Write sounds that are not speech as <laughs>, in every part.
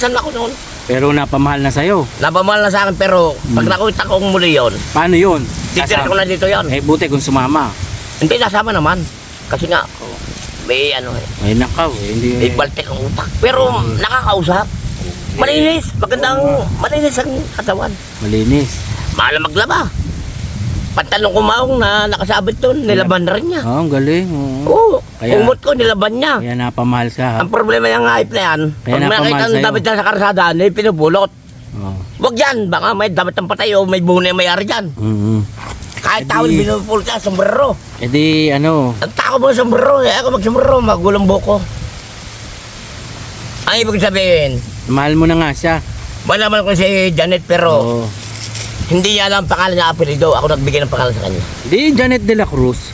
Saan ako noon? Pero napamahal na sa'yo. Napamahal na sa akin pero pag Hmm. nakita ko muli yon, Paano yun? titira ko na dito yon. Eh, buti kung sumama. Hindi, nasama naman. Kasi nga, may ano eh, Ay, nakaw. Eh, hindi. may baltek ang utak. Pero nakakausap. Malinis. Magandang, malinis ang katawan. Malinis. Mahal na maglaba. Pantalong kumaong na nakasabit doon, nilaban na rin niya. Oo, ang galing. Oo. Oo, Kaya- umot ko, nilaban niya. Kaya napamahal ka. ha? Ang problema yung hype na yan, Kaya pag napamahal nakita ng sa'yo. damit na sa karsada, na pinubulot. Oo. Wag yan, baka may damit ng patay o may buhon na may-ari dyan. Mm-hmm. Kahit Eh tawal di- binupul ka, sombrero. E di, ano, Ang tako mo sombrero, eh ako mag-sombrero, magulang buko. Ang ibig sabihin, mahal mo na nga siya. malaman ko si Janet pero Oo. Hindi niya alam ang pangalan niya apelido. Ako nagbigay ng pangalan sa kanya. Di, Janet de la Cruz.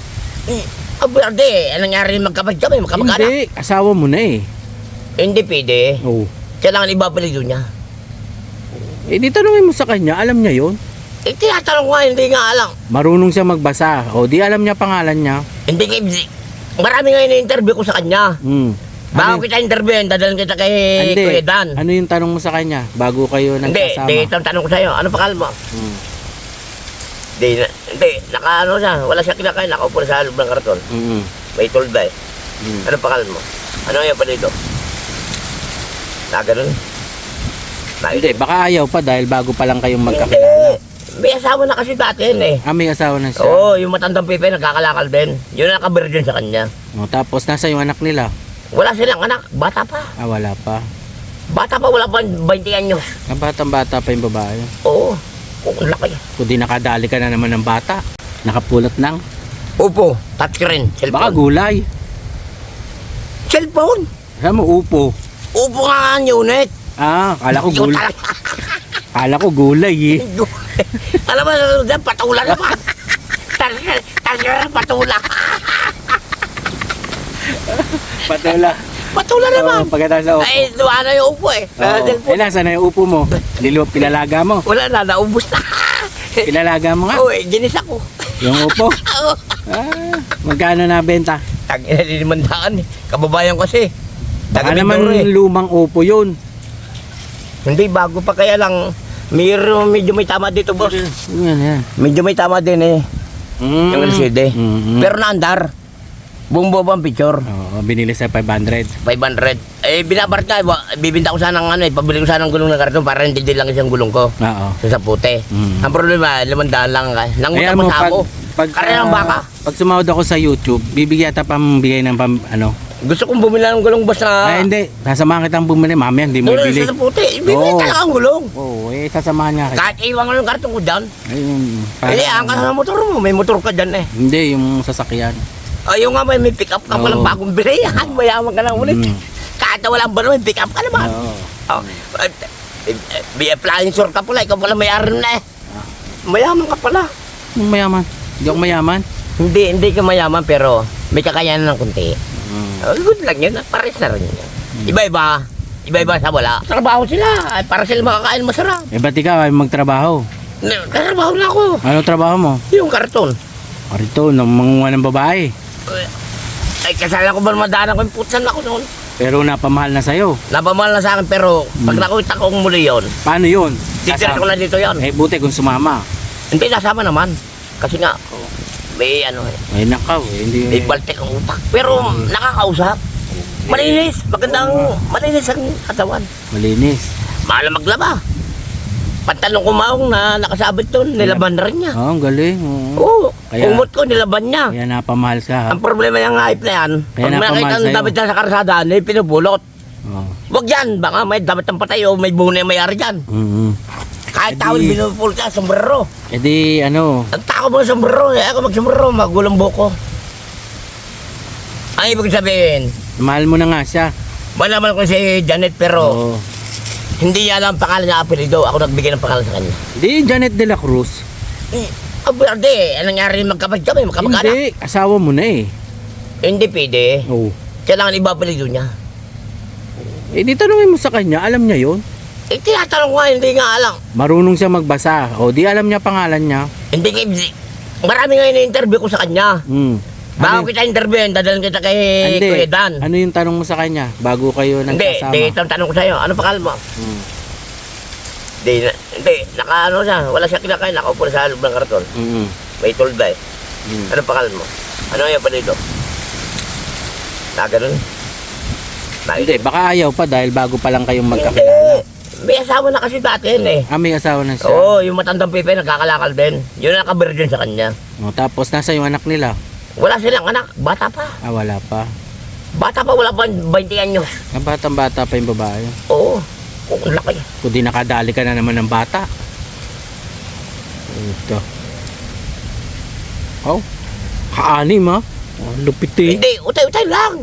Eh, ang berde, anong nangyari magkapag kami, magkamag-anak? Hindi, asawa mo na eh. Hindi pwede. Oo. Kailangan iba apelido niya. Eh, di tanungin mo sa kanya, alam niya yon. Eh, tinatanong ko nga, hindi nga alam. Marunong siya magbasa. O, di alam niya pangalan niya. Hindi nga, marami nga ini-interview ko sa kanya. Hmm. Bago Ano, kita interviewin, dadalhin kita kay hindi. Kuya Dan. Ano yung tanong mo sa kanya? Bago kayo Hindi, nagsasama. itong tanong ko sa'yo, ano pangalan mo? Hmm. Hindi, na- hindi, naka ano siya, wala siya kinakain, nakaupo na sa loob ng karton. Mm-mm. May tulda eh. Mm. Ano pangalan mo? Ano yung pa dito? Na ganun? Na, Hindi, baka ayaw pa dahil bago pa lang kayong Hindi. magkakilala. May asawa na kasi dati yun eh. Ah, may asawa na siya. Oo, yung matandang pipe, nagkakalakal din. Yun ang nakavirgin sa kanya. O, tapos nasa yung anak nila? Wala silang anak, bata pa. Ah, wala pa. Bata pa, wala pa 20 anyos. Ah, batang-bata pa yung babae. Oo, kung ang laki. Kung di nakadali ka na naman ng bata. Nakapulot lang. Upo, touchscreen, Baka cellphone. gulay. Cellphone? Alam mo, upo. Upo nga ang unit. Ah, kala ko gulay. Kala ko gulay eh. Alam mo, dyan, patula naman. Touchscreen, touchscreen, <laughs> patula. Patula. Naman. Oh, pagkatapos na upo. Ay, luha na yung upo eh. Eh, cellphone. nasa na yung upo mo? Nilo, pinalaga mo. Wala na, naubos na. <laughs> Pinalaga mo nga. Oo, eh, ginis ako. Yung upo. <laughs> Oo. Ah, magkano na benta? Tangina din naman daan eh. Kababayan ko kasi. Baka naman eh. lumang upo yun. Hindi, bago pa kaya lang. Mayroon, medyo may tama dito, boss. Yan, yan. Medyo may tama din eh. Mm. Yung LCD. Mm-mm. Pero naandar. Buong buo ang picture. Oo, binili sa 500. 500. Eh, binabarat ka. wa- Bibinta ko sana ng ano eh. Pabili ko sana ng gulong ng karton para hindi din lang isang gulong ko. Oo. Sa sa puti. Mm. Ang problema, limandaan lang. eh. Nanguta Kaya pa mo, sa ako. Kaya ng ah, baka. pag sumahod ako sa YouTube, bibigyan ta pambigay ng pam, ano. Gusto kong bumili ng gulong boss na... Ay, hindi. Sasamahan kitang bumili. Mamaya, hindi mo Gulong ibili. sa puti. Bibili Oo. talaga ang gulong. Oo, eh, sasamahan nga kita. Kahit iwan ko ng karton ko dyan. Ayun. Eh, ang ka sa motor mo. May motor ka dyan eh. Hindi, yung sasakyan. Ayun nga may, may pick up ka palang Oo. bagong bili. Yan, mayaman ka na ulit. Mm. Kahit na walang balo, may pick up ka naman. Oo. Oh. eh, eh, May flying short ka pala. Ikaw pala may-ari na eh. Mayaman ka pala. Yung mayaman. Hindi ako mayaman. Hindi, hindi ka mayaman pero may kakayanan ng kunti. Mm. Oh, good lang yun. Pares na rin yun. Iba-iba. Iba-iba sa wala. Trabaho sila. Ay, Para sila makakain masarap. Eh, ba't ikaw ay magtrabaho? Trabaho na ako. Ano trabaho mo? Yung karton. Arito, nang manguha ng babae. Ay, kasala ko ba madaanan ko yung putsan ako noon. Pero napamahal na sa'yo. Napamahal na sa akin pero pag Hmm. nakita ko muli yun, Paano yun? titira ko na dito yon. Eh, buti kung sumama. Hindi nasama naman. Kasi nga, may ano eh, Eh, nakaw. Eh, hindi. may baltek ang utak. Pero nakakausap. Malinis. Magandang, malinis ang katawan. Malinis. Mahal na maglaba. Pantalong kumaong na nakasabit doon, nilaban na rin niya. Oo, ang galing. Oo. Oo, Kaya- umot ko, nilaban niya. Kaya napamahal ka. ha? Ang problema yung hype na yan, Kaya pag napamahal nakita ng sa'yo. damit na sa karsada, na pinubulot. Oo. Wag yan, baka may damit ng patay o may buhon na may-ari dyan. Mm-hmm. Kahit Eh tawal di- binupul ka, sombrero. Eh di, ano, Ang tako mo ng sombrero, eh ako mag-sombrero, magulang buko. Ang ibig sabihin, mahal mo na nga siya. malaman ko si Janet pero Oo. Hindi niya alam ang pangalan niya apelido. Ako nagbigay ng pangalan sa kanya. Di, Janet de la Cruz. Eh, ang berde, anong nangyari magkapag kami, magkamag-anak? Hindi, asawa mo na eh. Hindi pwede. Oo. Kailangan iba apelido niya. Eh di tanungin mo sa kanya, alam niya yon. Eh, tinatanong ko nga, hindi nga alam. Marunong siya magbasa. O di alam niya pangalan niya. Hindi marami nga ini-interview ko sa kanya. Hmm. Bago Ano- kita interviewin, dadalhin kita kay Hindi. Kuya Dan. Ano yung tanong mo sa kanya bago kayo Hindi, nagkasama? hindi, itong tanong ko sa'yo. Ano pakal mo? Mm. Hindi, na- hindi, naka ano siya, wala siya kinakain, nakaupo na sa loob ng karton. Mm. May tulda eh. Mm. Ano pakal mo? Ano yung pa dito? Na ganun? Na- Hindi, baka ayaw pa dahil bago pa lang kayong Hindi. magkakilala. May asawa na kasi dati yun eh. Ah, may asawa na siya. Oo, yung matandang pipe nagkakalakal din. Yun ang naka-virgin sa kanya. Oh, tapos nasa yung anak nila? Wala silang anak, bata pa. Ah, wala pa. Bata pa, wala pa 20 anyos. Ah, batang-bata pa yung babae. Oo, kung laki. Kundi nakadali ka na naman ng bata. Ito. Oh, kaanim ha? Oh, lupit eh. Hindi, utay-utay lang.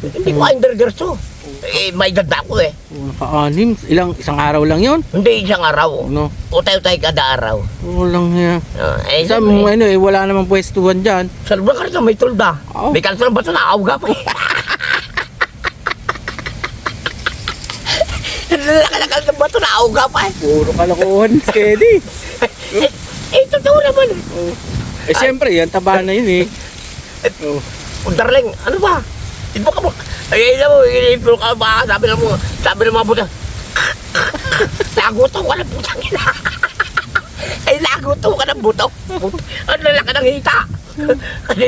Hindi ko undergirls to. Eh, may dagda ko eh. Oh, kaanim. Ilang, isang araw lang yon Hindi isang araw. Ano? Utay-utay kada araw. Walang yan. Uh, eh, Sa sabi, ano eh, wala namang pwestuhan dyan. sa lubang karito may tulda. Oo. May kanto ba ito nakauga pa eh. Na kanto ba ito nakauga pa eh. Puro kalokohan, steady. <laughs> Eh, eh, totoo naman. Eh, siyempre, yan, taba na yun eh. Oh. <laughs> Oh, darling, ano ba? Di ba ka mo? Ay, alam mo, inipro ka ba? Sabi ng mga, sabi ng mga buta. <laughs> Nagutom ka ng putang ina. <laughs> Ay, nagutom ka ng buto. Ang lalaki ng hita. Kasi,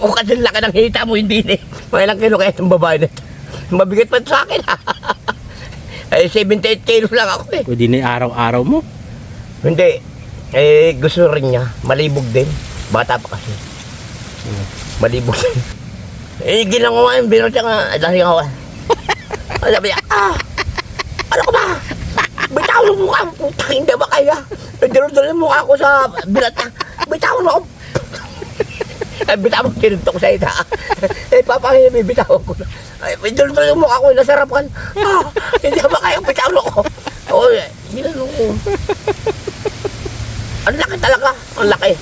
kung kasi laki ng hita mo, hindi ni. Mga ilang kilo kaya itong babae nito. Mabigat pa sa akin, ha? <laughs> Ay, 78 kilo lang ako eh. Pwede na araw-araw mo. Hindi. Eh, gusto rin niya. Malibog din. Bata pa kasi. Malibog din. Eh, yung biro siya nga. Dahil nga ako. Ang <laughs> Sabi niya, ah! Ano ko ba? Bitaw ng mukha mo. Putang hindi ba kaya? Dilo-dilo yung mukha ko sa bilat na. Bitaw mo. Ay, bitaw mo. Tinuntok sa ita. Eh, papahimi, bitaw ko. Ay, dilo-dilo yung mukha ko. Nasarap kan. Ah! Hindi ba kaya? Bitaw mo ko. Oo, eh. Ginano ko. Ang laki talaga. Ang laki.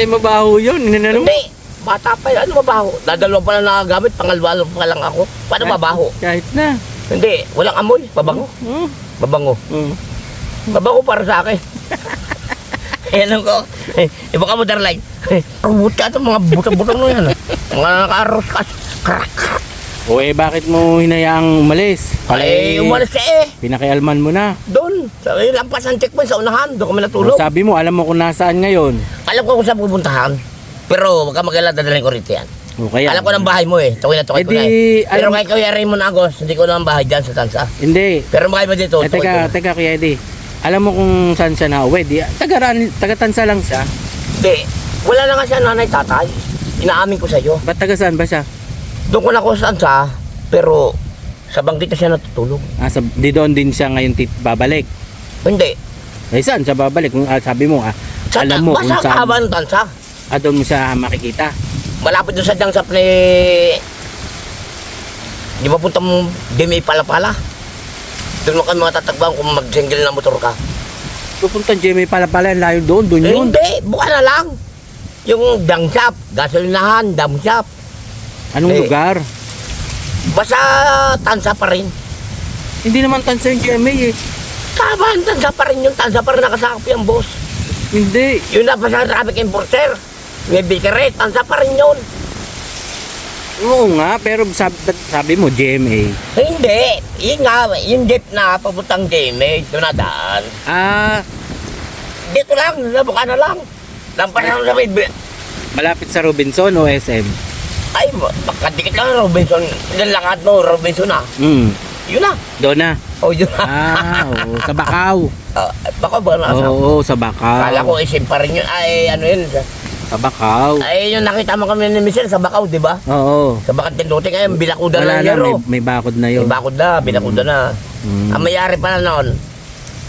Eh, mabaho yun. Ninanong Hindi. Bata pa yan. Ano mabaho? Dadalawa pa lang nakagamit. Pangalwa pa lang ako. Paano mabaho? Kahit na. Hindi. Walang amoy. Mabango. Oh. Mabango. Oh. Mabango para sa akin. <laughs> Eh, alam ko. Eh, iba ka mo, Darlay. Eh, Robot ka ito. Mga butang-butang na yan. ah. Mga naka-arroz ka. Krak. O eh, bakit mo hinayaang umalis? Ay, umalis ka eh. Pinakialman mo na. Doon. Sa lampas ng checkpoint sa unahan. Doon kami O, natulog. sabi mo, alam mo kung nasaan ngayon. Alam ko kung saan pupuntahan. Pero wag ka mag-alala, dadalhin ko rito yan. O kaya. Alam ko ng bahay mo eh. Tukoy na tukoy Eh ko na eh. Pero alam- kay Kuya Raymond Agos, hindi ko na ang bahay dyan sa Tansa. Hindi. Pero bahay mo dito, Eh, tukoy ko teka, na. teka, Kuya Eddie. Alam mo kung saan siya nauwi. Di, taga, taga-tansa lang siya. Hindi. Wala na nga siya nanay tatay. Inaamin ko sa iyo. Ba't taga saan ba siya? Doon ko na kung saan siya, pero sa bang dito siya natutulog. Ah, sa, di doon din siya ngayon tit, babalik. Hindi. Eh, saan siya babalik? Kung ah, sabi mo, ah, Sa alam mo kung basta saan. kahaban Tansa. Ah, doon siya makikita. Malapit doon sa dangsap ni... Di ba punta mo Demi Palapala? Doon mo kami matatagbahan kung mag-single na motor ka. Pupunta Jimmy pala pala, ang layo doon, doon Eh, yun. hindi, buka na lang. Yung dangsap, gasolinahan, dangsap. Anong Eh. lugar? Basta tansa pa rin. Hindi naman tansa yung GMA eh. Kaban, tansa pa rin yung tansa pa rin nakasakop yung boss. Hindi. Yun na sa traffic enforcer. May bikeret, tansa pa rin yun. Oo nga, pero sabi, sabi mo GMA. Hindi, yun nga, yung jeep na papuntang game, doon na daan. Ah, Dito lang, nabuka na lang. Lampas na lang sa may... bi- malapit sa Robinson o SM? Ay, makadikit lang Robinson. Ilan lang at mo, Robinson na. Hmm, Yun na. doon na. Oh, yun na. Ah, oo, <laughs> sa Bakaw. Ah, baka ba na Oo, sa Bakaw. Kala ko isim pa rin yun. Ay, ano yun. Sa Bakaw. Ay, yung nakita mo kami ni Michelle sa Bakaw, di ba? Oo. Sa Bakat Tinduti ngayon, bilakuda Wala na na, yero. may, may bakod na May yun. bakod na, bilakuda na. Mm. Ang mayari pala noon,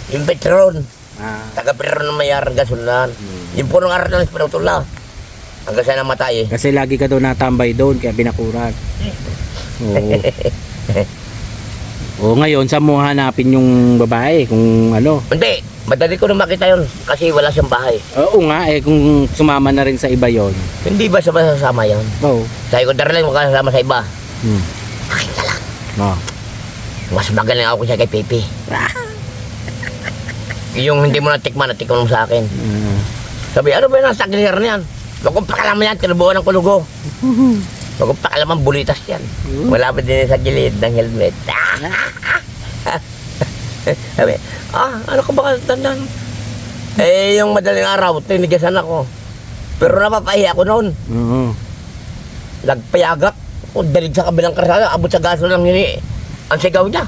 yung Petron. Ah, Taga Petron ang mayari ng gasulanan. Yung punong arat lang sa pinutula. Hanggang sa namatay eh. kasi lagi ka daw natambay doon, kaya binakuran. Oo. <laughs> Oo, ngayon, saan mo hanapin yung babae? Kung ano? Hindi, madali ko na makita yun kasi wala siyang bahay. Oo nga, eh, kung sumama na rin sa iba yon. Hindi ba siya masasama yan? Oo. Sabi ko, Darling, nasama sa iba. Hmm. Akin ka lang. Oh. Mas magaling ako siya kay Pepe. <laughs> yung hindi mo natikman, natikman mo sa akin. Ah. Sabi, ano ba yung nasa clear niyan? Huwag kong pakalaman yan, tinubuan ng kulugo. <laughs> Huwag kong pakalaman bulitas yan. Wala pa din sa gilid ng helmet. <laughs> <laughs> Sabi, ah, ano ka ba tandaan? Eh, yung madaling araw, tinigasan ako. Pero napapahiya ako noon. Oo. Nagpayagak. O, dalig sa kabilang karsada, abot sa gaso lang hini. Ang sigaw niya,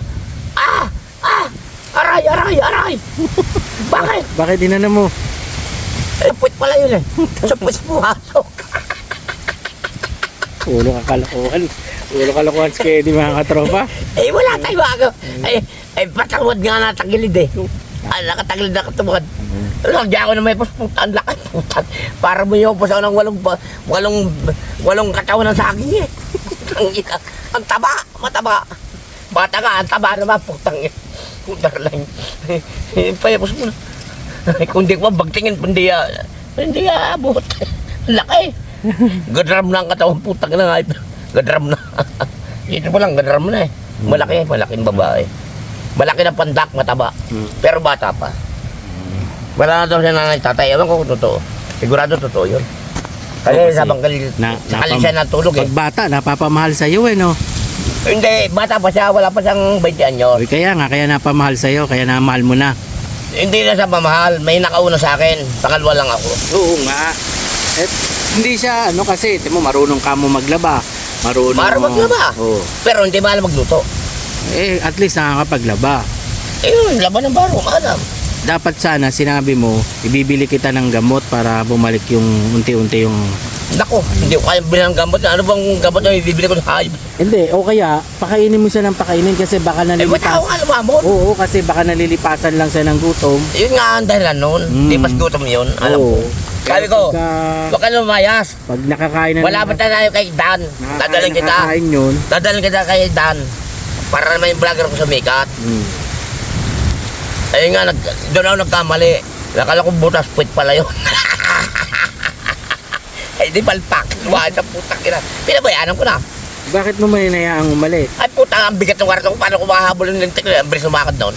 ah, ah, aray, aray, aray. <laughs> Bakit? Bakit dinana mo? Eh, puwit pala yun eh. <laughs> Sa puwit pumasok. Ulo kakalokohan. Ulo kalokohan si Kedi mga katropa. Eh, wala tayo bago. Eh, eh, patawad nga na tagilid eh. Ah, nakatagilid na katawad. Lagyan ako na may pusputan, laki putan. Para mo yung pusaw ng walong, walong, walong katawan ng saging eh. <laughs> Ang ina, ang taba, mataba. Bata nga, ang taba naman, putang ina. Putang lang. Eh, payapos mo na. Ay, Kung di ko bagtingin, hindi ah, hindi ah, abot. Laki. Gadram na ang katawan, putang na nga. Gadram na. <laughs> Dito pa lang, gadram na eh. Malaki, malaking babae. Malaki ng pandak, mataba. Hmm. Pero bata pa. Wala na daw siya nanay tatay. Ewan ko kung totoo. Sigurado totoo yun. Kasi sabang kalil, na- sakali siya natulog eh. Pag bata, napapamahal sa'yo eh, no? Hindi, bata pa siya, wala pa siyang 20 anyos. Uy, kaya nga, kaya napamahal sa'yo, kaya namahal mo na. Hindi na siya pamahal, may nakauna sa akin. Pangalawa lang ako. Oo nga. Eh, hindi siya, ano kasi, timo marunong ka mo maglaba. Marunong. Marunong maglaba? Oo. Pero hindi mahal magluto. Eh, at least nakakapaglaba. Eh yun, laban ng baro, maalam. Dapat sana, sinabi mo, ibibili kita ng gamot para bumalik yung unti-unti yung... Nako, hindi ko kaya bilang gamot. Ano bang gamot na ibibili ko sa hayop? Hindi, o kaya, pakainin mo siya ng pakainin kasi baka Eh, ba't ako nga lumamon? Oo, kasi baka nalilipasan lang siya ng gutom. Yun nga ang dahilan nun. Mm. Hindi mas gutom yun. Alam ko. Oo. Sabi ko, Pagka, huwag ka lumayas. pag nakakain na... Wala pa tayo kay Dan. Dadalhin kita. Nakakain yun. Dadalhin kita kay Dan. Para naman yung vlogger ko sumikat. Mm. Ayun nga, nag, doon ako nagkamali. Nakala ko butas puwit pala yun. <laughs> Ay, di palpak. Wala sa putak ina. Pinabayaanan ko na. Bakit mo may nayaang umalis? Ay, puta, ang bigat ng kwarto ko. Paano ko mahabol yung lintik na? Ang bilis lumakad doon.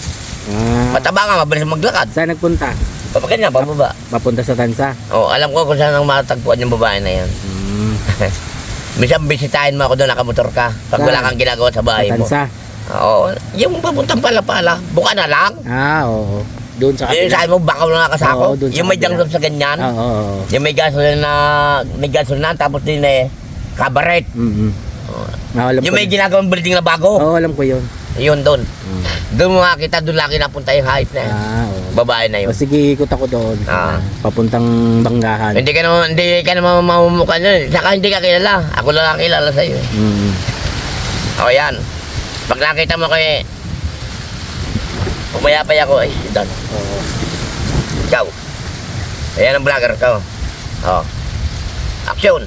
Ah, Mataba nga, mabilis maglakad. saan nagpunta? Papagan niya, pababa. Papunta sa Tansa. Oh, alam ko kung saan ang matagpuan yung babae na yan. Mm. <laughs> Minsan bisitahin mo ako doon, nakamotor ka. Pag wala kang ginagawa sa bahay mo. Oo, yung papuntang pala-pala, buka na lang. Ah, oo. Doon sa Yung sa mo, bakaw na nakasako. Oo, dun sa yung may kabila. junction sa ganyan. Oo, oo, oo. Yung may gasolina na, may gasolina, tapos din eh, kabaret. Mm-mm. Oh. Ah, alam Yung ko may yun. ginagawang building na bago. Oo, alam ko yun. Yun doon. Doon mo makita, doon laki napunta yung hype na yun. Ah, oo. Babae na yun. O sige, ikot ako doon. Ah. Papuntang Banggahan. Hindi ka naman, hindi ka naman mamumukha nun. Saka hindi ka kilala. Ako lang ang kilala sa'yo. eh. Mm. O yan. Pag nakita mo kay, pumayapay ako, si Don. Oo. Ikaw. Ayan ang vlogger ko. Oh. Action.